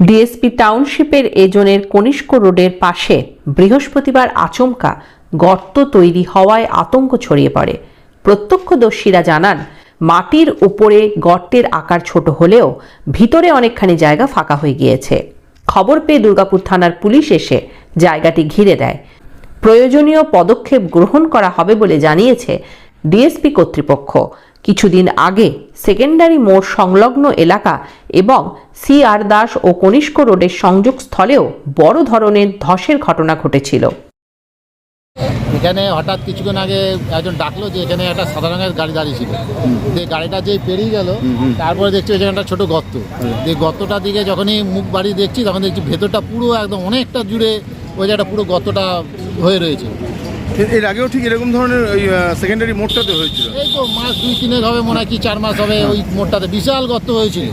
DSP টাউনশিপের এজনের Kanishka রোডের পাশে বৃহস্পতিবার আচমকা গর্ত তৈরি হওয়ায় আতঙ্ক ছড়িয়ে পড়ে। প্রত্যক্ষদর্শীরা জানান, মাটির উপরে গর্তের আকার ছোট হলেও ভিতরে অনেকখানি জায়গা ফাঁকা হয়ে গিয়েছে। খবর পেয়ে দুর্গাপুর থানার পুলিশ এসে জায়গাটি ঘিরে দেয়। প্রয়োজনীয় পদক্ষেপ গ্রহণ করা হবে বলে জানিয়েছে ডিএসপি কর্তৃপক্ষ। কিছুদিন আগে সেকেন্ডারি মোড় সংলগ্ন এলাকা এবং সি আর দাস ও কনিষ্ক রোডের সংযোগস্থলেও বড় ধরনের ধসের ঘটনা ঘটেছিল। এখানে হঠাৎ কিছুক্ষণ আগে একজন ডাকলো যে এখানে একটা সাদা রঙের গাড়ি দাঁড়িয়ে ছিল। যে গাড়িটা যেই পেরিয়ে গেল তারপরে দেখছি এখানে একটা ছোট গর্ত। যে গর্তটার দিকে যখনই মুখ বাড়ি দেখছি তখন দেখছি ভেতরটা পুরো একদম অনেকটা জুড়ে ওই জায়গাটা পুরো গর্তটা হয়ে রয়েছে। এর- আগেও ঠিক এরকম ধরনের ওই সেকেন্ডারি মোড়টাতে হয়েছিল। এই তো মাস দুই তিনেক হবে মনে হয় কি চার মাস হবে ওই মোড়টাতে। বিশাল গর্ত হয়েছিল।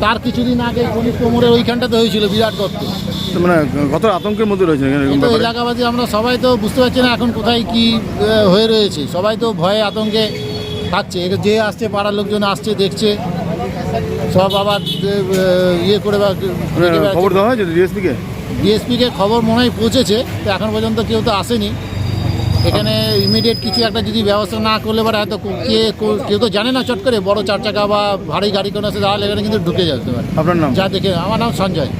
তার কিছুদিন আগে গণেশ কোমরের ওইখানটাতে হয়েছিল বিরাট গর্ত। মানে কত আতঙ্কের মধ্যে রয়েছে কিন্তু এলাকাবাসী আমরা সবাই তো বুঝতে পারছি না এখন কোথায় কি হয়ে রয়েছে। সবাই তো ভয়ে আতঙ্কে থাকছে। যে আসছে পাড়ার লোকজন আসছে দেখছে। সব আবার ইয়ে করে মানে খবর দেওয়া হয়েছে ডিএসপিকে ডিএসপিকে খবর মনে হয় পৌঁছেছে তো এখন পর্যন্ত কেউ তো আসেনি। এখানে ইমিডিয়েট কিছু একটা যদি ব্যবস্থা না করলে পারে হয়তো কে কো- কেউ তো জানে না চট করে বড় চার চাকা বা ভারী গাড়ি কোনো আছে তাহলে এখানে কিন্তু ঢুকে যেতে পারে। আপনার নাম? যা দেখে আমার নাম সঞ্জয়।